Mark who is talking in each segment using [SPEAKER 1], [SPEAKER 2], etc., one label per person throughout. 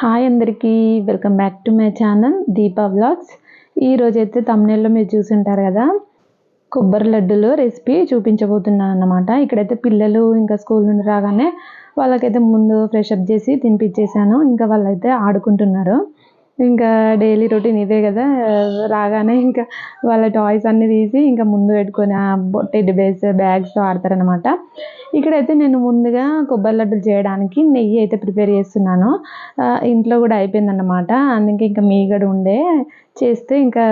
[SPEAKER 1] Hi అందరికీ. Welcome back to my channel Deepa blogs ఈరోజైతే అయితే తమ్నేల్లో మీరు చూసుంటారు కదా కొబ్బరి లడ్డూలు రెసిపీ చూపించబోతున్నాను అన్నమాట. ఇక్కడైతే పిల్లలు ఇంకా స్కూల్ నుండి రాగానే వాళ్ళకైతే ముందు ఫ్రెష్ అప్ చేసి తినిపించేసాను ఇంకా వాళ్ళైతే ఆడుకుంటున్నారు. ఇంకా డైలీ రొటీన్ ఇదే కదా. రాగానే ఇంకా వాళ్ళ టాయ్స్ అన్నీ తీసి ఇంకా ముందు పెట్టుకొని ఆ బేస్ బ్యాగ్స్ ఆడతారనమాట ఇక్కడైతే నేను ముందుగా కొబ్బరి లడ్డూలు చేయడానికి నెయ్యి అయితే ప్రిపేర్ చేస్తున్నాను. ఇంట్లో కూడా అయిపోయిందన్నమాట. అందుకే ఇంకా మీగడ ఉండే. చేస్తే ఇంకా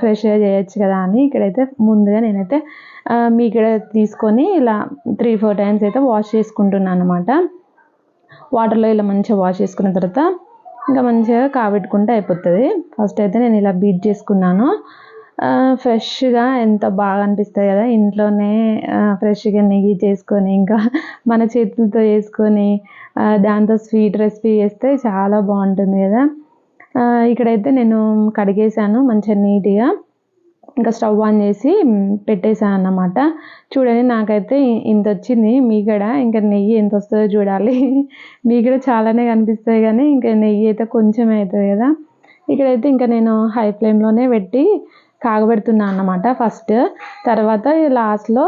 [SPEAKER 1] ఫ్రెష్గా చేయొచ్చు కదా అని ఇక్కడైతే ముందుగా నేనైతే మీగడ తీసుకొని ఇలా త్రీ ఫోర్ టైమ్స్ అయితే వాష్ చేసుకుంటున్నాను అనమాట వాటర్లో ఇలా మంచిగా వాష్ చేసుకున్న తర్వాత ఇంకా మంచిగా కాబెట్టుకుంటే అయిపోతుంది. ఫస్ట్ అయితే నేను ఇలా బీట్ చేసుకున్నాను. ఫ్రెష్గా ఎంత బాగా అనిపిస్తుంది కదా ఇంట్లోనే ఫ్రెష్గా నెయ్యి చేసుకొని ఇంకా మన చేతులతో చేసుకొని దాంతో స్వీట్ రెసిపీ చేస్తే చాలా బాగుంటుంది కదా. ఇక్కడైతే నేను కడిగేసాను మంచిగా నీట్గా ఇంకా స్టవ్ ఆన్ చేసి పెట్టేసాను అన్నమాట. చూడండి నాకైతే ఇంత వచ్చింది మీగడ ఇంకా నెయ్యి ఎంత వస్తుందో చూడాలి. మీగడ చాలానే కనిపిస్తుంది కానీ ఇంకా నెయ్యి అయితే కొంచెం అవుతుంది కదా. ఇక్కడైతే ఇంకా నేను హై ఫ్లేమ్లోనే పెట్టి కాగబెడుతున్నాను అన్నమాట ఫస్ట్. తర్వాత లాస్ట్లో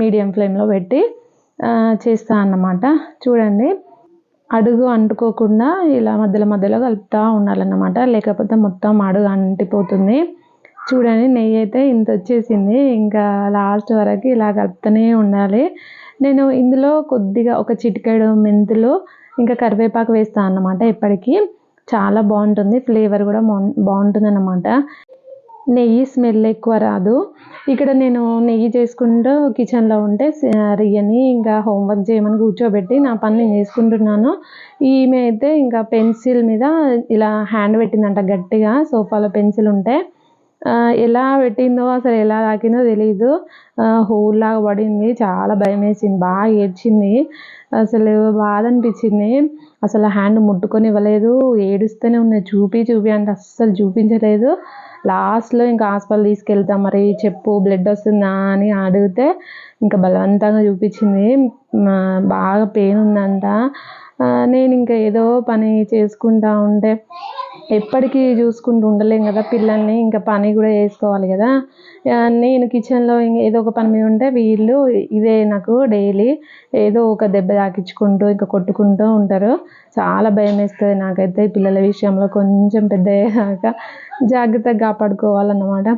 [SPEAKER 1] మీడియం ఫ్లేమ్లో పెట్టి చేస్తాను అన్నమాట. చూడండి అడుగు అంటుకోకుండా ఇలా మధ్యలో మధ్యలో కలుపుతూ ఉండాలన్నమాట. లేకపోతే మొత్తం అడుగు అంటిపోతుంది. చూడండి నెయ్యి అయితే ఇంత వచ్చేసింది. ఇంకా లాస్ట్ వరకు ఇలా కలుపుతూనే ఉండాలి. నేను ఇందులో కొద్దిగా ఒక చిటికెడు మెంతులు ఇంకా కరివేపాకు వేస్తాను అన్నమాట ఇప్పటికీ. చాలా బాగుంటుంది ఫ్లేవర్ కూడా బాగుంటుంది అన్నమాట నెయ్యి స్మెల్ ఎక్కువ రాదు. ఇక్కడ నేను నెయ్యి చేసుకుంటూ కిచెన్లో ఉంటే రియని ఇంకా హోంవర్క్ చేయమని కూర్చోబెట్టి నా పని నేను చేసుకుంటున్నాను. ఈమె అయితే ఇంకా పెన్సిల్ మీద ఇలా హ్యాండ్ పెట్టిందంట గట్టిగా సోఫాలో పెన్సిల్ ఉంటే. ఎలా పెట్టిందో అసలు ఎలా తాకిందో తెలియదు హోల్లాగా పడింది. చాలా భయం వేసింది. బాగా ఏడ్చింది. అసలు బాధ అనిపించింది. అసలు హ్యాండ్ ముట్టుకొని ఇవ్వలేదు ఏడుస్తూనే ఉన్నది చూపి చూపి అంటే అస్సలు చూపించలేదు. లాస్ట్లో ఇంకా హాస్పిటల్ తీసుకెళ్తాం. మరి చెప్పు బ్లడ్ వస్తుందా అని అడిగితే ఇంకా బలవంతంగా చూపించింది. బాగా పెయిన్ ఉందంట. నేను ఇంకా ఏదో పని చేసుకుంటా ఉంటే ఎప్పటికీ చూసుకుంటూ ఉండలేం కదా పిల్లల్ని ఇంకా పని కూడా చేసుకోవాలి కదా. నేను కిచెన్లో ఇంక ఏదో ఒక పని మీద ఉంటే వీళ్ళు ఇదే నాకు డైలీ ఏదో ఒక దెబ్బ తాకించుకుంటూ ఇంకా కొట్టుకుంటూ ఉంటారు. చాలా భయం వేస్తుంది నాకైతే పిల్లల విషయంలో. కొంచెం పెద్ద అయ్యాక జాగ్రత్తగా కాపాడుకోవాలన్నమాట.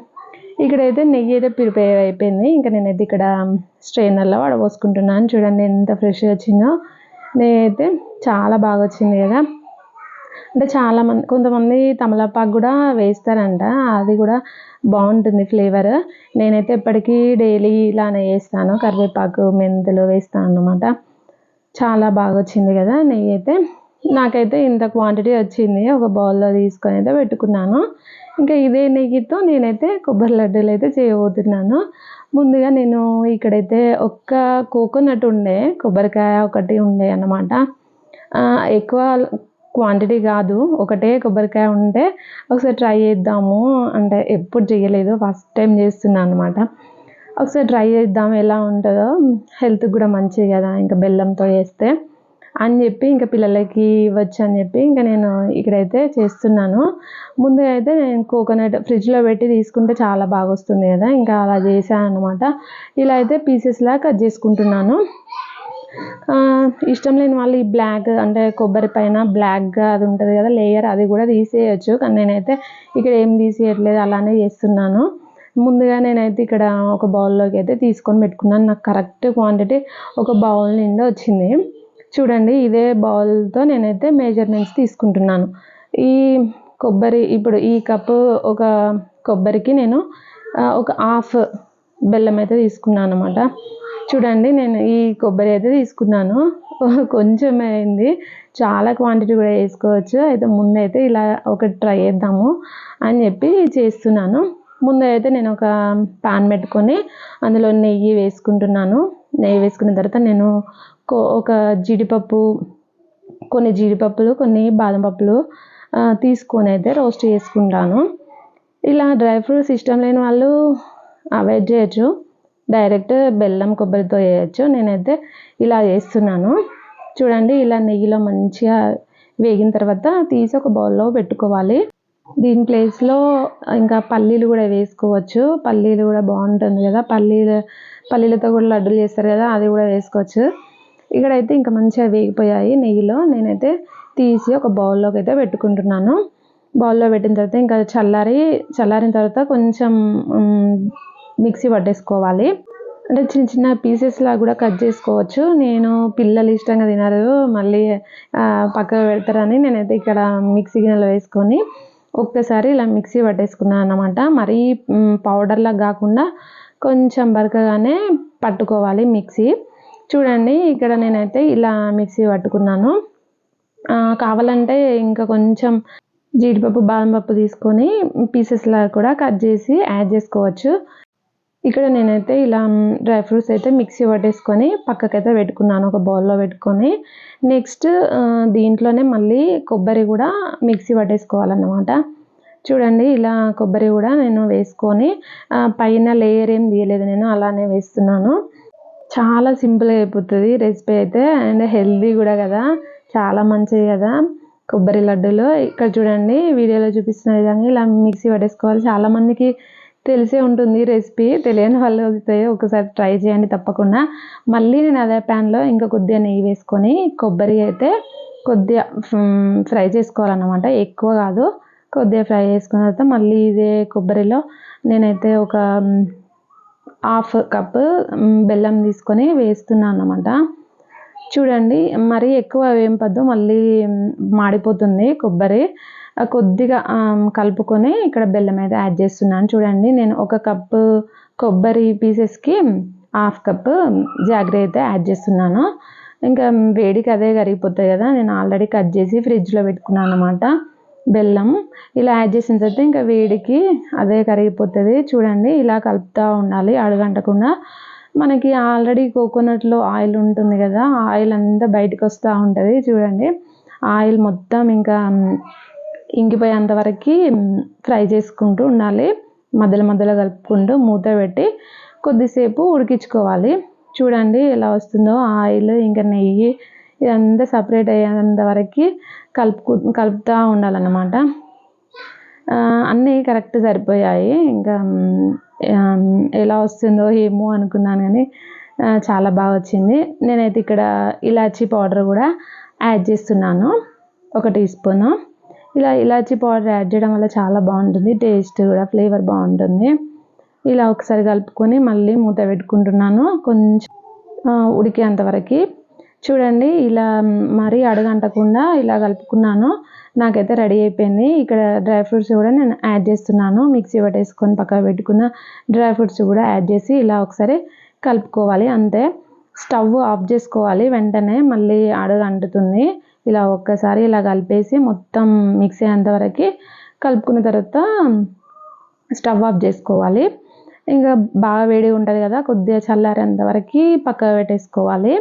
[SPEAKER 1] ఇక్కడైతే నెయ్యి అయితే ప్రిపేర్ అయిపోయింది. ఇంకా నేనైతే ఇక్కడ స్ట్రైనర్లో వడపోసుకుంటున్నాను చూడండి ఎంత ఫ్రెష్గా వచ్చిందో. నేనైతే చాలా బాగా వచ్చింది కదా. అంటే చాలా మంది కొంతమంది తమలపాకు కూడా వేస్తారంట. అది కూడా బాగుంటుంది ఫ్లేవర్ నేనైతే ఎప్పటికీ డైలీ ఇలానే వేస్తాను. కరివేపాకు మెంతులు వేస్తాను అన్నమాట. చాలా బాగా వచ్చింది కదా నెయ్యి అయితే నాకైతే ఇంత క్వాంటిటీ వచ్చింది. ఒక బౌల్లో తీసుకొని అయితే పెట్టుకున్నాను. ఇంకా ఇదే నెయ్యితో నేనైతే కొబ్బరి లడ్డూలు అయితే చేయబోతున్నాను. ముందుగా నేను ఇక్కడైతే ఒక్క కోకోనట్ ఉండే కొబ్బరికాయ ఒకటి ఉండే అన్నమాట. ఎక్కువ క్వాంటిటీ కాదు. ఒకటే కొబ్బరికాయ ఉంటే ఒకసారి ట్రై చేద్దాము. అంటే ఎప్పుడు చేయలేదు. ఫస్ట్ టైం చేస్తున్నాను అనమాట ఒకసారి ట్రై చేద్దాం. ఎలా ఉంటుందో. హెల్త్కి కూడా మంచిది కదా. ఇంకా బెల్లంతో చేస్తే. అని చెప్పి ఇంకా పిల్లలకి ఇవ్వచ్చు అని చెప్పి ఇంకా నేను ఇక్కడైతే చేస్తున్నాను. ముందుగా అయితే నేను కోకోనట్ ఫ్రిడ్జ్లో పెట్టి తీసుకుంటే చాలా బాగా వస్తుంది కదా. ఇంకా అలా చేశాను అనమాట ఇలా అయితే పీసెస్లా కట్ చేసుకుంటున్నాను. ఇష్టం లేని వాళ్ళు ఈ బ్లాక్ అంటే కొబ్బరి పైన బ్లాక్గా అది ఉంటుంది కదా లేయర్ అది కూడా తీసేయచ్చు. కానీ నేనైతే ఇక్కడ ఏం తీసేయట్లేదు అలానే చేస్తున్నాను. ముందుగా నేనైతే ఇక్కడ ఒక బౌల్లోకి అయితే తీసుకొని పెట్టుకున్నాను. నాకు కరెక్ట్ క్వాంటిటీ ఒక బౌల్ నిండా వచ్చింది. చూడండి ఇదే బౌల్తో నేనైతే మెజర్మెంట్స్ తీసుకుంటున్నాను. ఈ కొబ్బరి ఇప్పుడు ఈ కప్పు ఒక కొబ్బరికి నేను ఒక హాఫ్ బెల్లం అయితే తీసుకున్నాను అనమాట చూడండి నేను ఈ కొబ్బరి అయితే తీసుకున్నాను. కొంచెం అయింది. చాలా క్వాంటిటీ కూడా వేసుకోవచ్చు. అయితే ముందైతే ఇలా ఒకటి ట్రై చేద్దాము అని చెప్పి చేస్తున్నాను. ముందు అయితే నేను ఒక పాన్ పెట్టుకొని అందులో నెయ్యి వేసుకుంటున్నాను. నెయ్యి వేసుకున్న తర్వాత నేను కో- ఒక జీడిపప్పు కొన్ని జీడిపప్పులు కొన్ని బాదం పప్పులు తీసుకొని అయితే రోస్ట్ చేసుకుంటాను. ఇలా డ్రై ఫ్రూట్స్ ఇష్టం లేని వాళ్ళు అవాయిడ్ చేయొచ్చు. డైరెక్ట్ బెల్లం కొబ్బరితో చేయొచ్చు నేనైతే ఇలా చేస్తున్నాను చూడండి ఇలా నెయ్యిలో మంచిగా వేగిన తర్వాత తీసి ఒక బౌల్లో పెట్టుకోవాలి. దీని ప్లేస్లో ఇంకా పల్లీలు కూడా వేసుకోవచ్చు. పల్లీలు కూడా బాగుంటుంది కదా. పల్లీలు పల్లీలతో కూడా లడ్డూలు చేస్తారు కదా అది కూడా వేసుకోవచ్చు. ఇక్కడైతే ఇంకా మంచిగా వేగిపోయాయి నెయ్యిలో. నేనైతే తీసి ఒక బౌల్లోకి అయితే పెట్టుకుంటున్నాను. బౌల్లో పెట్టిన తర్వాత ఇంకా చల్లారి చల్లారిన తర్వాత కొంచెం మిక్సీ పట్టేసుకోవాలి. అంటే చిన్న చిన్న పీసెస్లా కూడా కట్ చేసుకోవచ్చు. నేను పిల్లలు ఇష్టంగా తినరు. మళ్ళీ పక్కకు పెడతారని నేనైతే ఇక్కడ మిక్సీ గిన్నెలో వేసుకొని ఒక్కసారి ఇలా మిక్సీ పట్టేసుకున్నాను అనమాట మరీ పౌడర్లా కాకుండా కొంచెం బరకగానే పట్టుకోవాలి మిక్సీ. చూడండి ఇక్కడ నేనైతే ఇలా మిక్సీ పట్టుకున్నాను. కావాలంటే ఇంకా కొంచెం జీడిపప్పు బాదం పప్పు తీసుకొని పీసెస్లా కూడా కట్ చేసి యాడ్ చేసుకోవచ్చు. ఇక్కడ నేనైతే ఇలా డ్రై ఫ్రూట్స్ అయితే మిక్సీ పట్టేసుకొని పక్కకైతే పెట్టుకున్నాను ఒక బౌల్లో పెట్టుకొని. నెక్స్ట్ దీంట్లోనే మళ్ళీ కొబ్బరి కూడా మిక్సీ పట్టేసుకోవాలన్నమాట. చూడండి ఇలా కొబ్బరి కూడా నేను వేసుకొని పైన లేయర్ ఏం తీయలేదు నేను అలానే వేస్తున్నాను. చాలా సింపుల్గా అయిపోతుంది రెసిపీ అయితే అండ్ హెల్దీ కూడా కదా చాలా మంచిది కదా కొబ్బరి లడ్డూలు. ఇక్కడ చూడండి వీడియోలో చూపిస్తున్న విధంగా ఇలా మిక్సీ పట్టేసుకోవాలి. చాలామందికి తెలిసే ఉంటుంది రెసిపీ. తెలియని వాళ్ళు అయితే ఒకసారి ట్రై చేయండి తప్పకుండా. మళ్ళీ నేను అదే ప్యాన్లో ఇంకా కొద్దిగా నెయ్యి వేసుకొని కొబ్బరి అయితే కొద్దిగా ఫ్రై చేసుకోవాలన్నమాట. ఎక్కువ కాదు. కొద్దిగా ఫ్రై చేసుకున్న తర్వాత మళ్ళీ ఇదే కొబ్బరిలో నేనైతే ఒక హాఫ్ కప్ బెల్లం తీసుకొని వేస్తున్నాను అన్నమాట. చూడండి మరీ ఎక్కువ వేంపద్దు మళ్ళీ మాడిపోతుంది కొబ్బరి. కొద్దిగా కలుపుకొని ఇక్కడ బెల్లం అయితే యాడ్ చేస్తున్నాను. చూడండి నేను ఒక కప్పు కొబ్బరి పీసెస్కి హాఫ్ కప్ జాగ్రీ అయితే యాడ్ చేస్తున్నాను. ఇంకా వేడికి అదే కరిగిపోతుంది కదా నేను ఆల్రెడీ కట్ చేసి ఫ్రిడ్జ్లో పెట్టుకున్నాను అనమాట బెల్లం. ఇలా యాడ్ చేసిన తర్వాత ఇంకా వేడికి అదే కరిగిపోతుంది. చూడండి ఇలా కలుపుతూ ఉండాలి అడగంటకుండా. మనకి ఆల్రెడీ కోకోనట్లో ఆయిల్ ఉంటుంది కదా ఆయిల్ అంతా బయటకు వస్తూ ఉంటుంది. చూడండి ఆయిల్ మొత్తం ఇంకా మ్, వరకు ఫ్రై చేసుకుంటూ ఉండాలి. మధ్యలో మధ్యలో కలుపుకుంటూ మూత పెట్టి కొద్దిసేపు ఉడికించుకోవాలి. చూడండి ఎలా వస్తుందో ఆయిల్ ఇంకా నెయ్యి ఇదంతా సపరేట్ అయ్యేంత వరకు కలుపుకు కలుపుతూ ఉండాలన్నమాట. అన్నీ కరెక్ట్ సరిపోయాయి. ఇంకా ఎలా వస్తుందో ఏమో అనుకున్నాను కానీ చాలా బాగా వచ్చింది. నేనైతే ఇక్కడ ఇలాచీ పౌడర్ కూడా యాడ్ చేస్తున్నాను. ఒక టీ స్పూను. ఇలా ఇలాచీ పౌడర్ యాడ్ చేయడం వల్ల చాలా బాగుంటుంది టేస్ట్ కూడా ఫ్లేవర్ బాగుంటుంది. ఇలా ఒకసారి కలుపుకొని మళ్ళీ మూత పెట్టుకుంటున్నాను. కొంచెం ఉడికేంతవరకు ఉడికేంత చూడండి ఇలా మరీ అడగంటకుండా ఇలా కలుపుకున్నాను. నాకైతే రెడీ అయిపోయింది. ఇక్కడ డ్రై ఫ్రూట్స్ కూడా నేను యాడ్ చేస్తున్నాను. మిక్సీ పట్టేసుకొని పక్కన పెట్టుకున్న డ్రై ఫ్రూట్స్ కూడా యాడ్ చేసి ఇలా ఒకసారి కలుపుకోవాలి అంతే. స్టవ్ ఆఫ్ చేసుకోవాలి వెంటనే మళ్ళీ అడుగు అంటుతుంది ఇలా ఒక్కసారి ఇలా కలిపేసి మొత్తం మిక్సీ అయ్యేంత వరకు కలుపుకున్న తర్వాత స్టవ్ ఆఫ్ చేసుకోవాలి. ఇంకా బాగా వేడి ఉంటుంది కదా కొద్దిగా చల్లారేంత వరకు పక్కకు పెట్టేసుకోవాలి.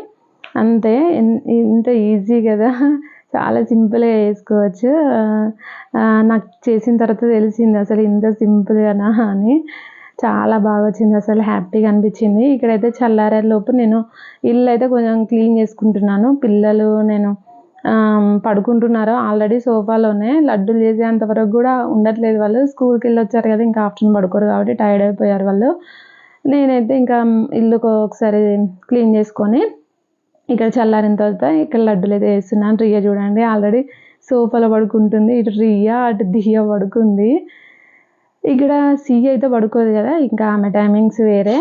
[SPEAKER 1] అంతే ఇంత ఈజీ కదా. చాలా సింపుల్గా వేసుకోవచ్చు నాకు చేసిన తర్వాత తెలిసింది అసలు ఇంత సింపుల్గానా అని. చాలా బాగా వచ్చింది అసలు హ్యాపీగా అనిపించింది. ఇక్కడైతే చల్లారే లోపు నేను ఇల్లు అయితే కొంచెం క్లీన్ చేసుకుంటున్నాను. పిల్లలు నేను పడుకుంటున్నారు ఆల్రెడీ సోఫాలోనే లడ్డూలు చేసేంత వరకు కూడా ఉండట్లేదు వాళ్ళు. స్కూల్కి వెళ్ళి వచ్చారు కదా ఇంకా ఆఫ్టర్నూన్ పడుకోరు కాబట్టి టైర్డ్ అయిపోయారు వాళ్ళు. నేనైతే ఇంకా ఇల్లు ఒకసారి క్లీన్ చేసుకొని ఇక్కడ చల్లారిన తర్వాత ఇక్కడ లడ్డూలు అయితే వేస్తున్నాను. రియా చూడండి ఆల్రెడీ సోఫాలో పడుకుంటుంది. ఇటు రియా అటు దియ్య పడుకుంది. ఇక్కడ సీ అయితే పడుకోదు కదా ఇంకా ఆమె టైమింగ్స్ వేరే.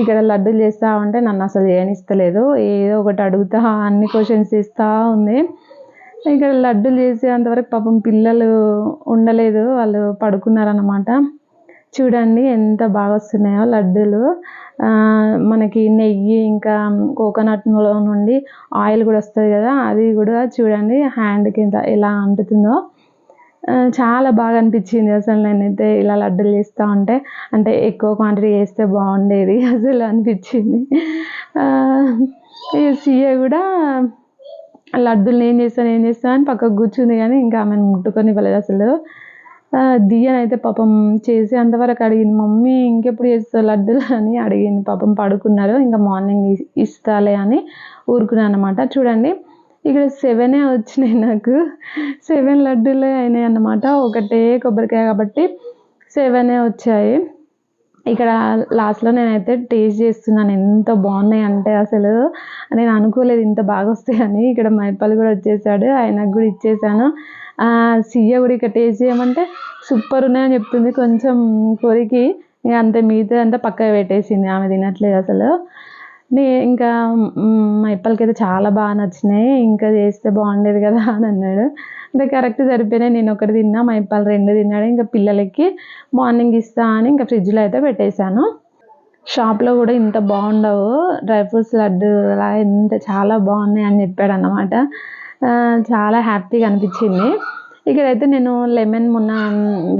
[SPEAKER 1] ఇక్కడ లడ్డూలు చేస్తూ ఉంటే నన్ను అసలు చేయనిస్తలేదు ఏదో ఒకటి అడుగుతా అన్ని క్వశ్చన్స్ ఇస్తూ ఉంది. ఇక్కడ లడ్డూలు చేసేంతవరకు పాపం పిల్లలు ఉండలేదు. వాళ్ళు పడుకున్నారన్నమాట. చూడండి ఎంత బాగా వస్తున్నాయో లడ్డూలు. మనకి నెయ్యి ఇంకా కోకోనట్లో నుండి ఆయిల్ కూడా వస్తుంది కదా అది కూడా చూడండి హ్యాండ్ కింద ఎలా అంటుతుందో. చాలా బాగా అనిపించింది అసలు నేనైతే ఇలా లడ్డూలు చేస్తూ ఉంటే. అంటే ఎక్కువ క్వాంటిటీ చేస్తే బాగుండేది అసలు అనిపించింది. ఈ సీఏ కూడా లడ్డూలు నేను చేస్తాను ఏం చేస్తాను అని పక్కకు కూర్చుంది కానీ ఇంకా ఆమెను ముట్టుకొని ఇవ్వలేదు అసలు. ఆ, దియ్యనైతే అయితే పాపం చేసి అంతవరకు అడిగింది మమ్మీ ఇంకెప్పుడు చేస్తావు లడ్డూలు? అని అడిగింది. పాపం పడుకున్నారు ఇంకా మార్నింగ్ ఇస్తాలే అని ఊరుకున్నాను అనమాట చూడండి ఇక్కడ సెవెనే వచ్చినాయి నాకు. సెవెన్ లడ్డూలే అయినాయి అన్నమాట. ఒకటే కొబ్బరికాయ కాబట్టి సెవెనే వచ్చాయి. ఇక్కడ లాస్ట్లో నేనైతే టేస్ట్ చేస్తున్నాను. ఎంత బాగున్నాయి అంటే అసలు నేను అనుకోలేదు ఇంత బాగా వస్తాయని. ఇక్కడ మైపల్ కూడా వచ్చేసాడు. ఆయనకు కూడా ఇచ్చేసాను. సియ్య కూడా ఇక్కడ టేస్ట్ చేయమంటే సూపర్ ఉన్నాయని చెప్తుంది. కొంచెం కొరికి. ఇక అంత మిగతా అంతా పక్కకు పెట్టేసింది. ఆమె తినట్లేదు అసలు. నే ఇంకా మా ఇప్పలకైతే చాలా బాగా నచ్చినాయి. ఇంకా చేస్తే బాగుండేది కదా అని అన్నాడు. అంటే కరెక్ట్ సరిపోయినాయి. నేను ఒకటి తిన్నా మా ఇప్పలు రెండు తిన్నాడు. ఇంకా పిల్లలకి మార్నింగ్ ఇస్తా అని ఇంకా ఫ్రిడ్జ్లో అయితే పెట్టేశాను. షాప్లో కూడా ఇంత బాగుండవు. డ్రై ఫ్రూట్స్ లడ్డు అలా ఇంత చాలా బాగున్నాయి అని చెప్పాడు అన్నమాట చాలా హ్యాపీగా అనిపించింది. ఇక్కడైతే నేను లెమన్ మొన్న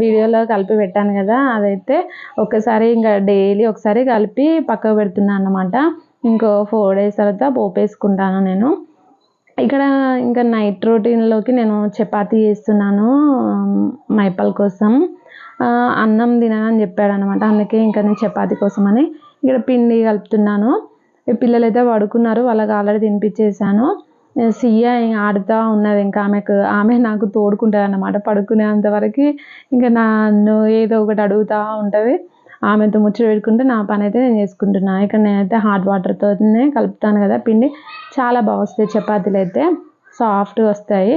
[SPEAKER 1] వీడియోలో కలిపి పెట్టాను కదా అదైతే ఒకసారి ఇంకా డైలీ ఒకసారి కలిపి పక్కకు పెడుతున్నాను అన్నమాట. ఇంకో ఫోర్ డేస్ తర్వాత పోపు వేసుకుంటాను నేను. ఇక్కడ ఇంకా నైట్ రొటీన్లోకి నేను చపాతీ చేస్తున్నాను మైపల్ కోసం. అన్నం తినని చెప్పాడు అనమాట అందుకే ఇంకా నేను చపాతీ కోసం అని ఇక్కడ పిండి కలుపుతున్నాను. పిల్లలు అయితే పడుకున్నారు వాళ్ళకి ఆల్రెడీ తినిపించేసాను సియ్య ఆడుతూ ఉన్నది ఇంకా ఆమెకు ఆమె నాకు తోడుకుంటుంది అన్నమాట పడుకునేంత వరకు. ఇంకా నన్ను ఏదో ఒకటి అడుగుతూ ఉంటుంది. ఆమెతో ముచ్చట పెట్టుకుంటే నా పని అయితే నేను చేసుకుంటున్నాను ఇక్కడ నేనైతే హాట్ వాటర్తోనే కలుపుతాను కదా. పిండి చాలా బాగా వస్తాయి. చపాతీలు అయితే సాఫ్ట్గా వస్తాయి.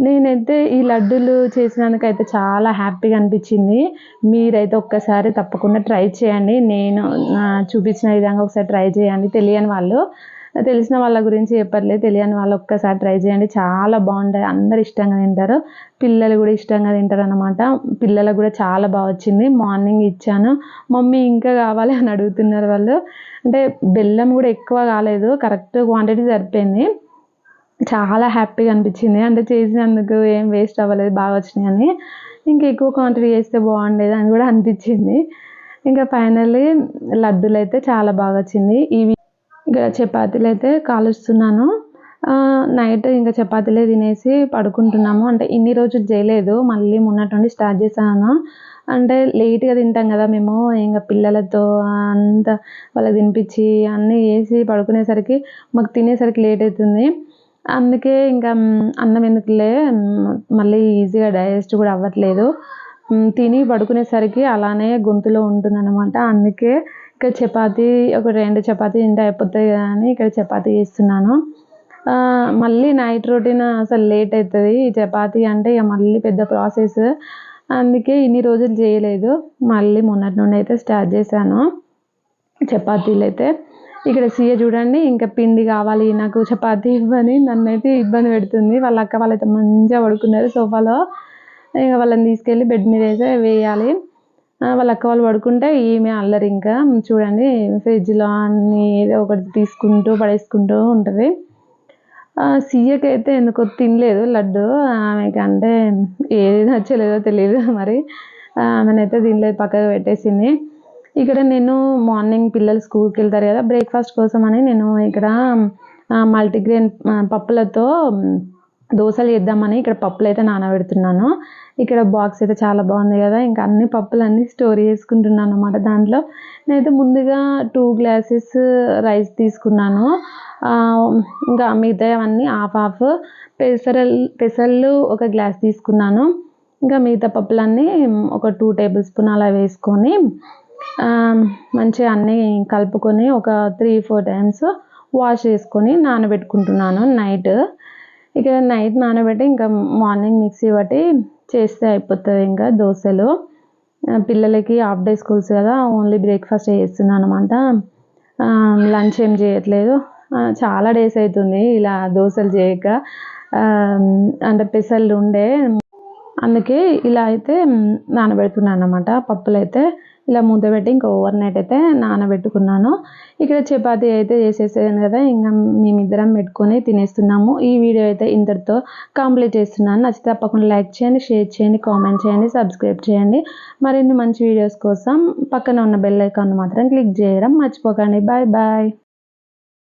[SPEAKER 1] నేనైతే ఈ లడ్డూలు చేసినందుకైతే చాలా హ్యాపీగా అనిపించింది. మీరైతే ఒక్కసారి తప్పకుండా ట్రై చేయండి. నేను చూపించిన విధంగా ఒకసారి ట్రై చేయండి. తెలియని వాళ్ళు. తెలిసిన వాళ్ళ గురించి చెప్పట్లేదు తెలియని వాళ్ళు ఒక్కసారి ట్రై చేయండి. చాలా బాగుంటాయి అందరు ఇష్టంగా తింటారు. పిల్లలు కూడా ఇష్టంగా తింటారు అనమాట పిల్లలకు కూడా చాలా బాగా వచ్చింది. మార్నింగ్ ఇచ్చాను. మమ్మీ ఇంకా కావాలి అని అడుగుతున్నారు వాళ్ళు. అంటే బెల్లం కూడా ఎక్కువ కాలేదు కరెక్ట్ క్వాంటిటీ సరిపోయింది. చాలా హ్యాపీగా అనిపించింది. అంటే చేసినందుకు ఏం వేస్ట్ అవ్వలేదు బాగా వచ్చినాయి అని. ఇంకా ఎక్కువ క్వాంటిటీ చేస్తే బాగుండేది అని కూడా అనిపించింది. ఇంకా ఫైనల్లీ లడ్డూలు అయితే చాలా బాగా వచ్చింది. ఇవి ఇంకా చపాతీలు అయితే కాలుస్తున్నాను. నైట్ ఇంకా చపాతీలే తినేసి పడుకుంటున్నాము. అంటే ఇన్ని రోజులు చేయలేదు. మళ్ళీ మొన్నటి స్టార్ట్ చేశాను. అంటే లేట్గా తింటాం కదా మేము. ఇంకా పిల్లలతో అంత వాళ్ళకి తినిపించి అన్నీ వేసి పడుకునేసరికి మాకు తినేసరికి లేట్ అవుతుంది. అందుకే ఇంకా అన్నం ఎందుకులే మళ్ళీ ఈజీగా డైజెస్ట్ కూడా అవ్వట్లేదు. తిని పడుకునేసరికి అలానే గొంతులో ఉంటుందన్నమాట. అందుకే ఇక్కడ చపాతీ ఒక రెండు చపాతీ తింటే అయిపోతాయి కదా అని ఇక్కడ చపాతీ చేస్తున్నాను. మళ్ళీ నైట్ రొటీన్ అసలు లేట్ అవుతుంది ఈ చపాతీ అంటే ఇక మళ్ళీ పెద్ద ప్రాసెస్ అందుకే ఇన్ని రోజులు చేయలేదు. మళ్ళీ మొన్నటి నుండి అయితే స్టార్ట్ చేశాను చపాతీలు అయితే. ఇక్కడ సీఏ చూడండి ఇంకా పిండి కావాలి నాకు చపాతీ ఇవ్వని నన్ను అయితే ఇబ్బంది పెడుతుంది. వాళ్ళ అక్క వాళ్ళైతే మంచిగా పడుకున్నారు సోఫాలో ఇంకా వాళ్ళని తీసుకెళ్ళి బెడ్ మీద అయితే వేయాలి. వాళ్ళ అక్క వాళ్ళు పడుకుంటే ఈమె అల్లరి ఇంకా. చూడండి ఫ్రిడ్జ్లో అన్ని ఏదో ఒకటి తీసుకుంటూ పడేసుకుంటూ ఉంటుంది. సీఏకి అయితే ఎందుకో తినలేదు లడ్డు. ఆమెకి అంటే ఏది నచ్చలేదో తెలియదు మరి. ఆమెనైతే తినలేదు పక్కకు పెట్టేసింది. ఇక్కడ నేను మార్నింగ్ పిల్లలు స్కూల్కి వెళ్తారు కదా బ్రేక్ఫాస్ట్ కోసం అని నేను ఇక్కడ మల్టీగ్రెయిన్ పప్పులతో దోశలు చేద్దామని ఇక్కడ పప్పులు అయితే నానబెడుతున్నాను. ఇక్కడ బాక్స్ అయితే చాలా బాగుంది కదా ఇంకా అన్ని పప్పులు అన్నీ స్టోర్ చేసుకుంటున్నాను అనమాట దాంట్లో నేనైతే ముందుగా టూ గ్లాసెస్ రైస్ తీసుకున్నాను. ఇంకా మిగతా అవన్నీ హాఫ్ హాఫ్ పెసరల్ పెసళ్ళు ఒక గ్లాస్ తీసుకున్నాను. ఇంకా మిగతా పప్పులన్నీ ఒక టూ టేబుల్ స్పూన్ అలా వేసుకొని మంచిగా అన్నీ కలుపుకొని ఒక త్రీ ఫోర్ టైమ్స్ వాష్ చేసుకొని నానబెట్టుకుంటున్నాను నైట్ ఇక నైట్ నానబెట్టి ఇంకా మార్నింగ్ మిక్సీ పట్టి చేస్తే అయిపోతుంది ఇంకా దోశలు. పిల్లలకి హాఫ్ డే స్కూల్స్ కదా ఓన్లీ బ్రేక్ఫాస్ట్ చేస్తున్నాను అనమాట లంచ్ ఏం చేయట్లేదు. చాలా డేస్ అవుతుంది ఇలా దోశలు చేయక. అంటే పెసలు ఉండే. అందుకే ఇలా అయితే నానబెడుతున్నాను అనమాట పప్పులు అయితే ఇలా ముద్ద పెట్టి ఇంకా ఓవర్ నైట్ అయితే నానబెట్టుకున్నాను. ఇక్కడ చపాతి అయితే చేసేసాను కదా ఇంకా మేమిద్దరం పెట్టుకొని తినేస్తున్నాము. ఈ వీడియో అయితే ఇంతటితో కంప్లీట్ చేస్తున్నాను. నచ్చితే తప్పకుండా లైక్ చేయండి షేర్ చేయండి కామెంట్ చేయండి సబ్స్క్రైబ్ చేయండి. మరిన్ని మంచి వీడియోస్ కోసం పక్కన ఉన్న బెల్ ఐకాన్ మాత్రం క్లిక్ చేయడం మర్చిపోకండి. Bye bye.